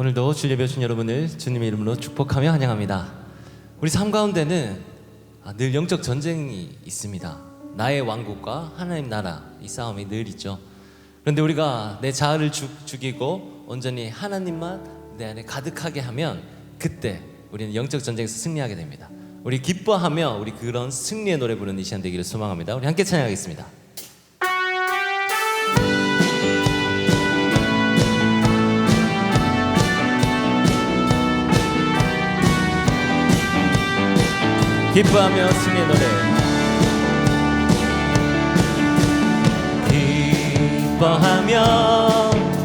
오늘도 주 예배 오신 여러분을 주님의 이름으로 축복하며 환영합니다. 우리 삶 가운데는 아, 늘 영적 전쟁이 있습니다. 나의 왕국과 하나님 나라 이 싸움이 늘 있죠. 그런데 우리가 내 자아를 죽, 죽이고 온전히 하나님만 내 안에 가득하게 하면 그때 우리는 영적 전쟁에서 승리하게 됩니다. 우리 기뻐하며 우리 그런 승리의 노래 부르는 이 시간 되기를 소망합니다. 우리 함께 찬양하겠습니다. 기뻐하며 승리의 노래. 기뻐하며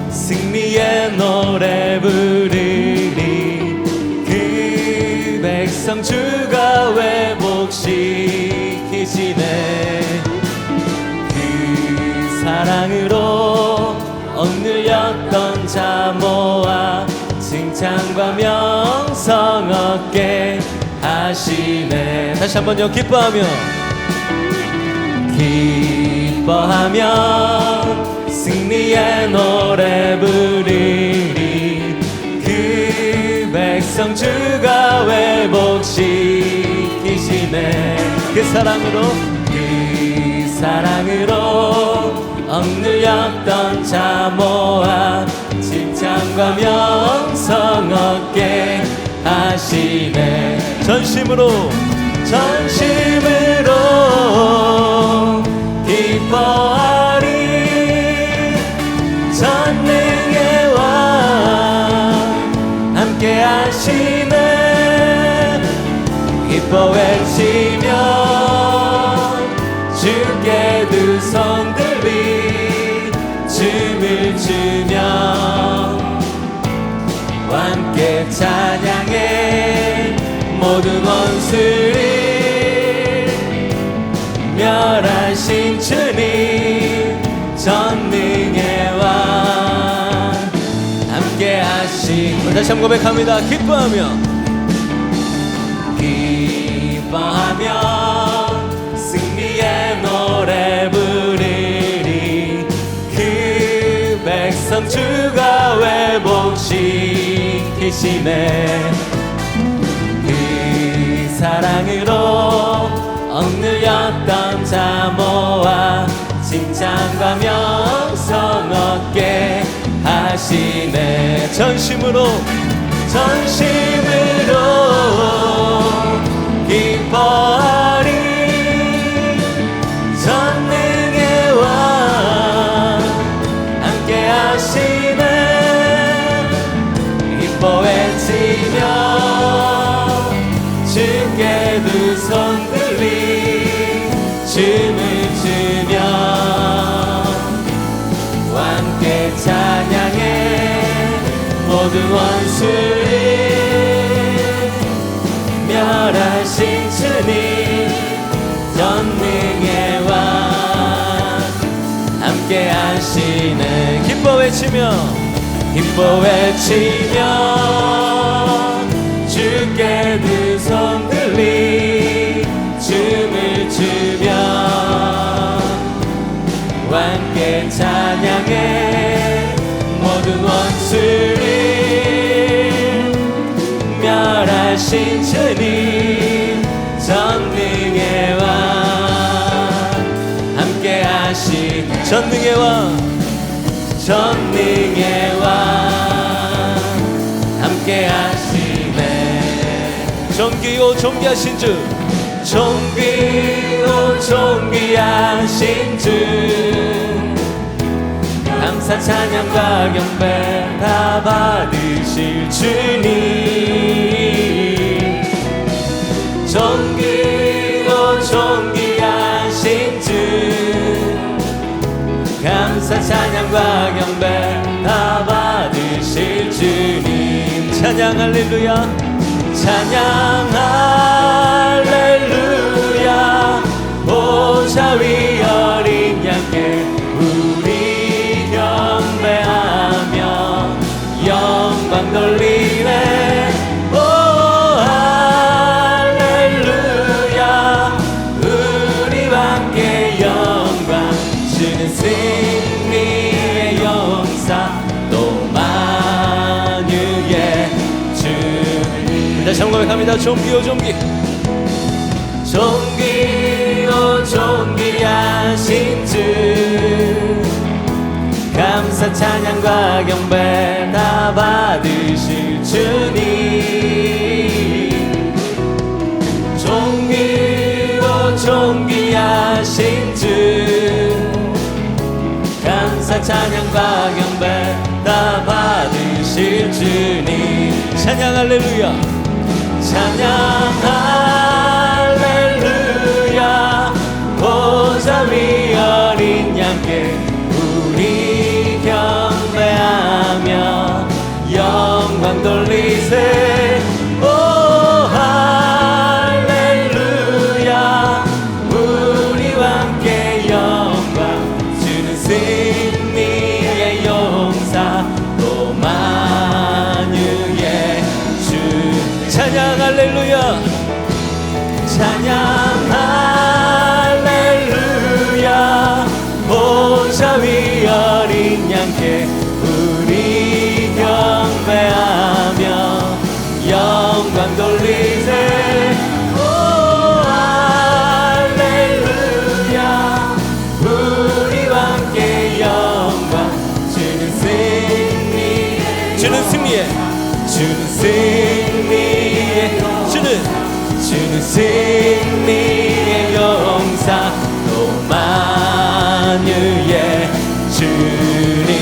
승리의 노래 부르리. 그 백성 주가 회복시키시네. 그 사랑으로 억눌렸던 자 모아 칭찬과 명성 얻게 하시네. 다시 한번요 기뻐하며. 기뻐하며 승리의 노래 부르리 그 백성 주가 회복시키시네. 그 사랑으로 그 사랑으로 억눌렸던 자모아 칭찬과 명성 얻게 하시네. 전심으로. 전심으로 기뻐하리. 전능의 왕 함께 하시네. 기뻐 외치며 주께 두 손 들리 춤을 추며 찬양해. 모든 원수를 멸하신 주님 전능의 왕. 함께 하신 다시 한번 고백합니다. 기뻐하며. 기뻐하며 승리의 노래 부르리. 그 백성 주가 회복시 키시네. 그 사랑으로 억눌렸던 자모아 칭찬과 명성 얻게 하시네. 전심으로 전심 모든 원수를 멸하신 주님 전능의 왕 함께 하시네 기뻐 외치며. 기뻐 외치며 주께 두손 들리 춤을 추며 함께 찬양해 모든 원수를 멸하신 주님 전능의 왕. 함께 하신 전능의 왕 전능의 왕. 함께 하시네. 존귀오 존귀하신 주. 존귀오 존귀하신 주 감사 찬양과 경배 다 받으실 주님. 존귀오 존귀하신 주. 감사 찬양과 경배 다 받으실 주님. 찬양 할렐루야. 찬양 할렐루야 한번 고백합니다. 존귀요 존귀. 존귀요 존귀하신 주. 감사 찬양과 경배 다 받으실 주님. 존귀요 존귀하신 주. 감사 찬양과 경배 다 받으실 주님. 찬양 할렐루야 찬양 할 렐루야. 보좌 위 어린 양께 우리 경배하며 영광 돌리세 찬양 할렐루야. 찬양 할렐루야. 보좌 위 어린 양께 우리 경배하며 영광 돌리세. 오 할렐루야. 우리와 함께 영광 주는 승리 주는 승리에. 주는 승리에 주는 승리의 용사 또 만유의 주님.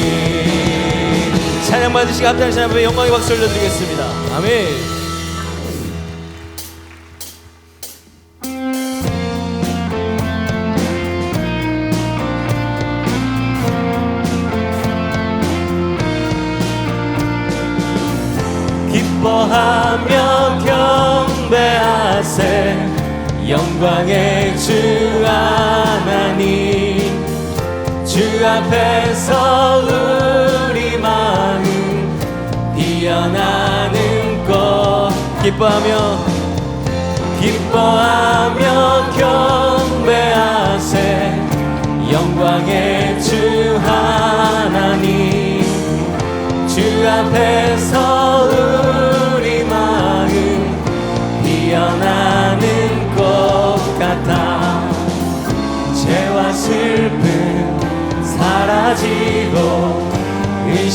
찬양 받으시고 합장하신 앞에 영광의 박수 올려드리겠습니다. 아멘 영광의 주 하나님 주 앞에서 우리 마음 피어나는 꽃. 기뻐하며 기뻐하며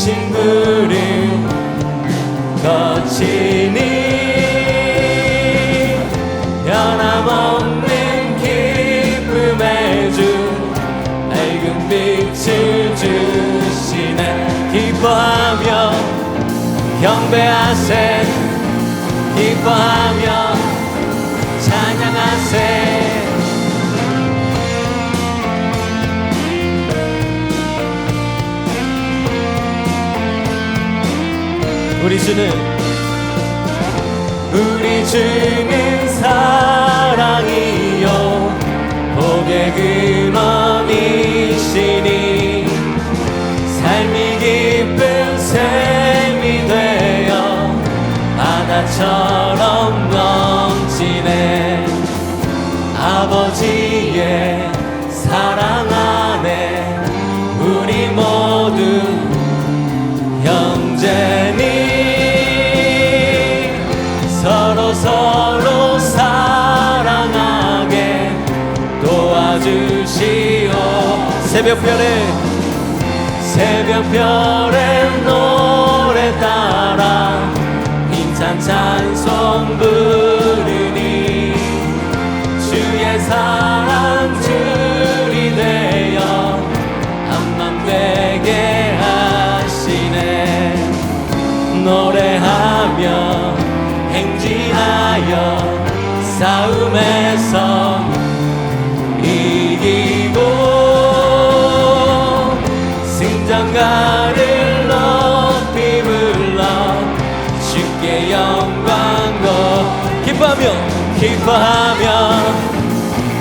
부름 거치니 변함없는 기쁨의 주 밝은 빛을 주시네. 기뻐하며 경배하세. 기뻐하며 우리 주는 우리 주는 사랑이요 복의 근원이시니 삶이 기쁜 샘이 되어 바다처럼 넘치네. 아버지의 사랑 새벽별에 새벽별의 노래 따라 힘찬 찬송 부르니 주의 사랑 줄이 되어 한맘 되게 하시네. 노래하며 행진하여 싸움에서 기뻐하며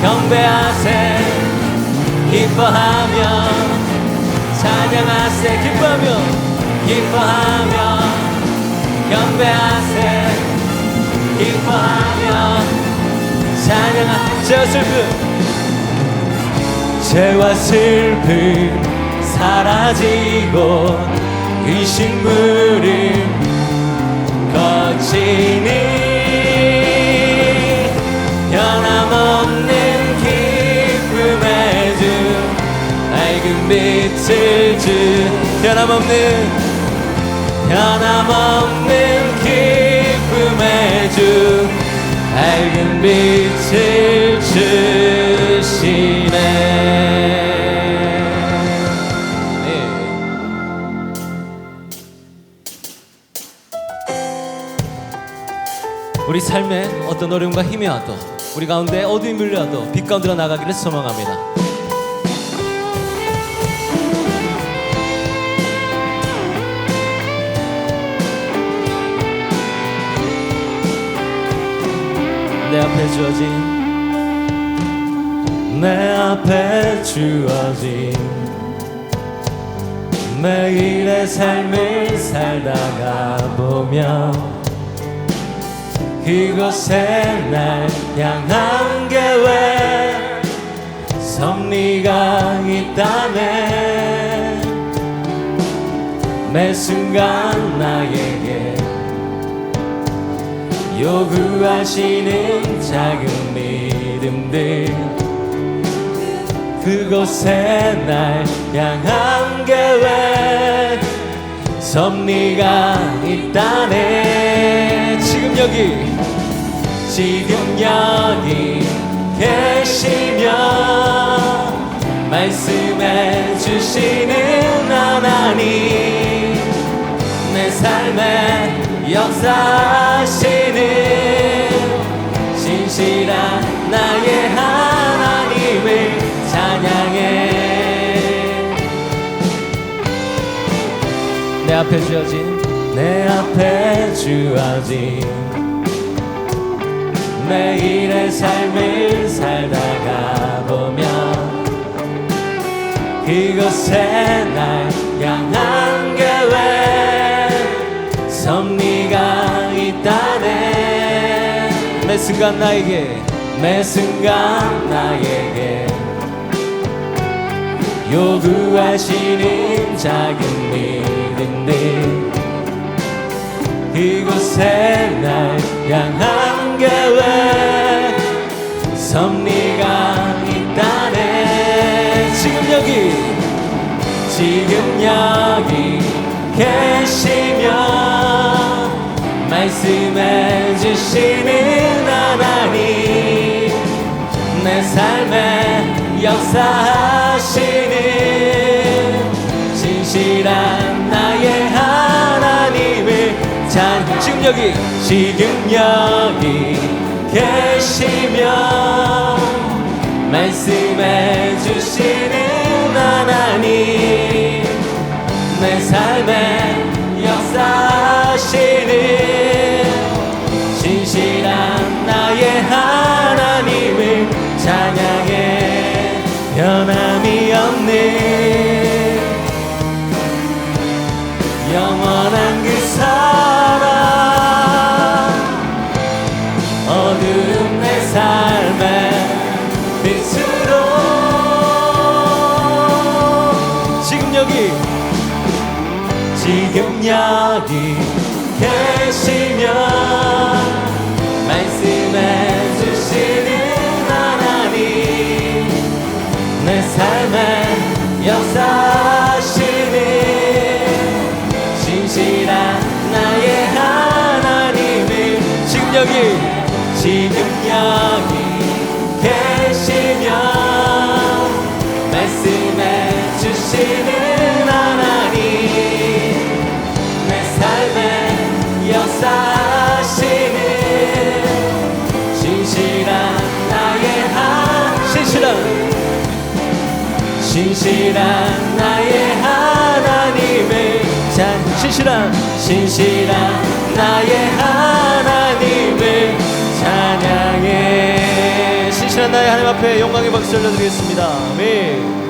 경배하세. 기뻐하며 찬양하세. 기뻐하며 기뻐하며 경배하세. 기뻐하며 찬양하 죄와 슬픔 죄와 슬픔 사라지고 의심물을 거치 니 변함없는 변함없는 기쁨의 주 밝은 빛을 주시네 네. 우리 삶에 어떤 어려움과 힘이 와도 우리 가운데 어둠이 밀려와도 빛 가운데로 나가기를 소망합니다 내 앞에 주어진. 내 앞에 주어진. 매일의 삶을 살다가 보면 그곳에 날 향한 계획 섭리가 있다네. 매 순간 나에게 요구하시는 작은 믿음들. 그곳에 날 향한 계획. 섭리가 있다네. 지금 여기. 지금 여기 계시며 말씀해 주시는 하나님 역사하시는 신실한 나의 하나님을 찬양해. 내 앞에 주어진 내 앞에 주어진 매일의 삶을 살다가 보면 그곳에 날 향한 계획 섭리 가 있다네. 매 순간 나에게 매 순간 나에게. 요구하시는 작은 믿음들. 그곳에 날 향한 계획 섭리가 있다네. 지금 여기 지금 말씀해 주시는 하나님 내 삶에 역사하시는 신실한 나의 하나님을 찬 지금 여기 지금 여기 계시며 신실한 나의 하나님을 찬 신실한 신실한 나의 하나님을 찬양해 신실한 나의 하나님 앞에 영광의 박수 올려드리겠습니다. 아멘